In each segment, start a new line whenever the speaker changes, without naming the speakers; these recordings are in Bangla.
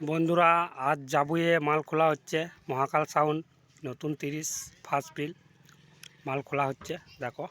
বন্ধুরা, আজ জাবুয়ে মাল খোলা হচ্ছে। মহাকাল সাউন্ড নতুন তিরিশ ফার্স্ট বিল মাল খোলা হচ্ছে, দেখো।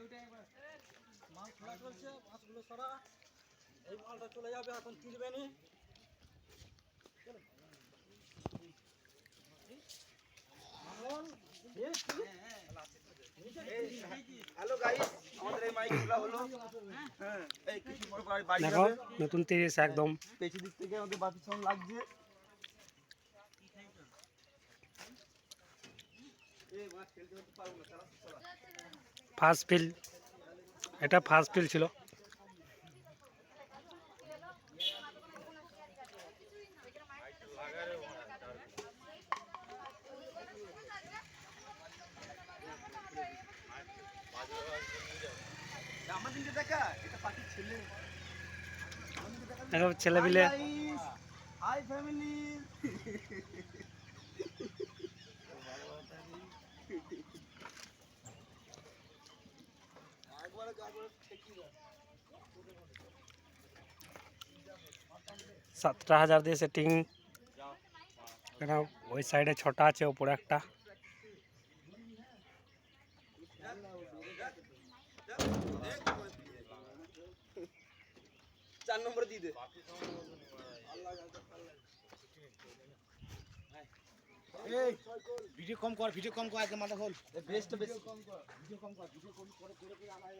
মাল খোলা চলছে মাছগুলো সরা এই মালটা চলে যাবে। এখন তুলবে নি
হ্যাঁ
দেখো নতুন তিরিশ একদম।
পেছন দিক থেকে আমাদের বাতি সাউন্ড লাগছে এই মাছ খেলতে খেলতে পারব না চালা চালা
ফার্স্ট বিল এটা ফার্স্ট বিল ছিল।
ছেলে
ছেলেপিলে
হাই ফ্যামিলি
সাতটা হাজার দিয়ে সেটিং এটা ওই সাইডে ছটা আছে ওপরে একটা
চার নম্বরে দিয়ে দে
এই। ভিডিও কম কর ভিডিও কম কর আগে মাথা খোল।
বেস্ট বেস্ট
ভিডিও কম কর ভিডিও কম করে করে করে আমার